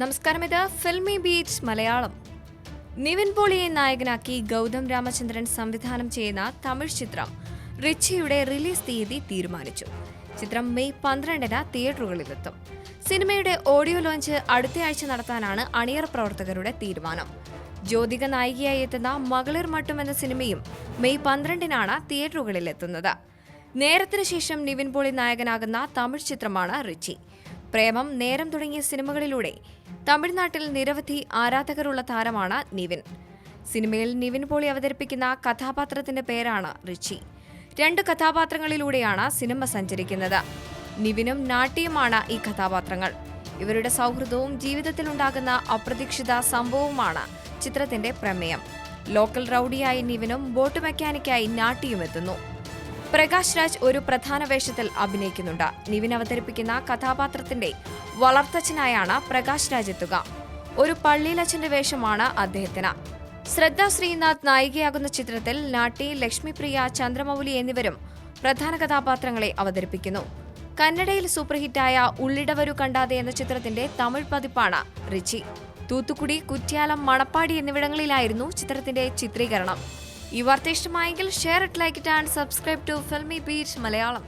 നമസ്കാരം. ഇത് filmy beach Malayalam. Nivin പോളിയെ നായകനാക്കി ഗൗതം രാമചന്ദ്രൻ സംവിധാനം ചെയ്യുന്ന തമിഴ് ചിത്രം റിച്ചിയുടെ റിലീസ് തീയതി തീരുമാനിച്ചു. ചിത്രം മെയ് പന്ത്രണ്ടിന് തിയേറ്ററുകളിലെത്തും. സിനിമയുടെ ഓഡിയോ ലോഞ്ച് അടുത്തയാഴ്ച നടത്താനാണ് അണിയർ പ്രവർത്തകരുടെ തീരുമാനം. ജ്യോതിക നായികയായി എത്തുന്ന മകളിർ മട്ടും എന്ന സിനിമയും മെയ് പന്ത്രണ്ടിനാണ് തിയേറ്ററുകളിലെത്തുന്നത്. നേരത്തിനു ശേഷം നിവിൻ പോളി നായകനാകുന്ന തമിഴ് ചിത്രമാണ് റിച്ചി. പ്രേമം നേരം തുടങ്ങിയ സിനിമകളിലൂടെ തമിഴ്നാട്ടിൽ നിരവധി ആരാധകരുള്ള താരമാണ് നിവിൻ. സിനിമയിൽ നിവിൻ പോളി അവതരിപ്പിക്കുന്ന കഥാപാത്രത്തിന്റെ പേരാണ് റിച്ചി. രണ്ട് കഥാപാത്രങ്ങളിലൂടെയാണ് സിനിമ സഞ്ചരിക്കുന്നത്. നിവിനും നാട്ടിയുമാണ് ഈ കഥാപാത്രങ്ങൾ. ഇവരുടെ സൗഹൃദവും ജീവിതത്തിലുണ്ടാകുന്ന അപ്രതീക്ഷിത സംഭവവുമാണ് ചിത്രത്തിന്റെ പ്രമേയം. ലോക്കൽ റൌഡിയായി നിവിനും ബോട്ട് മെക്കാനിക്കായി നാട്ടിയും എത്തുന്നു പ്രകാശ് രാജ് ഒരു പ്രധാന വേഷത്തിൽ അഭിനയിക്കുന്നുണ്ട്. നിവിൻ അവതരിപ്പിക്കുന്ന കഥാപാത്രത്തിന്റെ വളർത്തച്ഛനായാണ് പ്രകാശ് രാജ് എത്തുക. ഒരു പള്ളിയിലച്ഛന്റെ വേഷമാണ് അദ്ദേഹത്തിന്. ശ്രദ്ധ ശ്രീനാഥ് നായികയാകുന്ന ചിത്രത്തിൽ നാട്ടി ലക്ഷ്മിപ്രിയ ചന്ദ്രമൗലി എന്നിവരും പ്രധാന കഥാപാത്രങ്ങളെ അവതരിപ്പിക്കുന്നു. കന്നഡയിൽ സൂപ്പർഹിറ്റായ ഉള്ളിടവരു കണ്ടാതെ എന്ന ചിത്രത്തിന്റെ തമിഴ് പതിപ്പാണ് റിച്ചി. തൂത്തുക്കുടി കുറ്റ്യാലം മണപ്പാടി എന്നിവിടങ്ങളിലായിരുന്നു ചിത്രത്തിന്റെ ചിത്രീകരണം. ഈ വാർത്ത ഇഷ്ടമായെങ്കിൽ share it like it and subscribe to Filmy Beach Malayalam